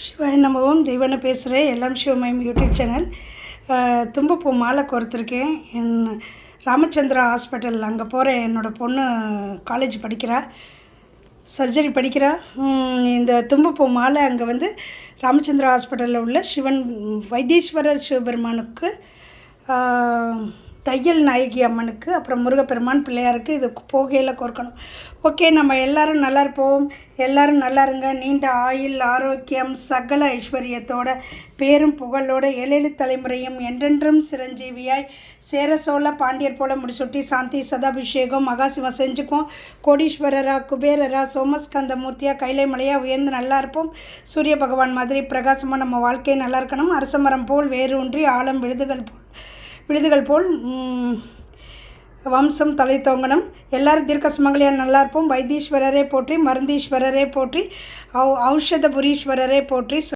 சிவாய நம்பவும் தெய்வனை பேசுகிறேன் எல்லாம் சிவமயம் யூடியூப் சேனல். அஹ், தும்பப்பூ மாலை கோர்த்துருக்கேன். என் ராமச்சந்திரா ஹாஸ்பிட்டல் அங்கே போகிறேன் என்னோடய பொண்ணு காலேஜ் படிக்கிறா. சர்ஜரி படிக்கிறா. இந்த தும்பப்பூ மாலை அங்கே வந்து ராமச்சந்திரா ஹாஸ்பிட்டலில் உள்ள சிவன் வைத்தீஸ்வரர் சிவபெருமானுக்கு தையல் நாயகி அம்மனுக்கு அப்புறம் முருகப்பெருமான் பிள்ளையாருக்கு இது போகையில் கோர்க்கணும். ஓகே நம்ம எல்லோரும் நல்லா இருப்போம். எல்லோரும் நல்லா இருங்க. நீண்ட ஆயுள் ஆரோக்கியம் சகல ஐஸ்வர்யத்தோட பேரும் புகழோட ஏழேழு தலைமுறையும் என்றென்றும் சிரஞ்சீவியாய் சேர சோழ பாண்டியர் போல முடிச்சுட்டி சாந்தி சதாபிஷேகம் மகாசிவம் செஞ்சுக்கும் கோடீஸ்வரரா குபேரரா சோமஸ்கந்த மூர்த்தியாக கைலைமலையாக உயர்ந்து நல்லா இருப்போம். சூரிய பகவான் மாதிரி பிரகாசமாக நம்ம வாழ்க்கை நல்லா இருக்கணும். அரசமரம் போல் வேரூன்றி ஆழம் விழுதுகள் போல். விழுதுகள் போல் வம்சம் தலை தொங்கணும். எல்லாரும் தீர்க்க சுமங்கலியாக நல்லா இருப்போம் வைத்தீஸ்வரரே போற்றி மருந்தீஸ்வரரே போற்றி ஔ ஔஷதபுரீஸ்வரரே போற்றி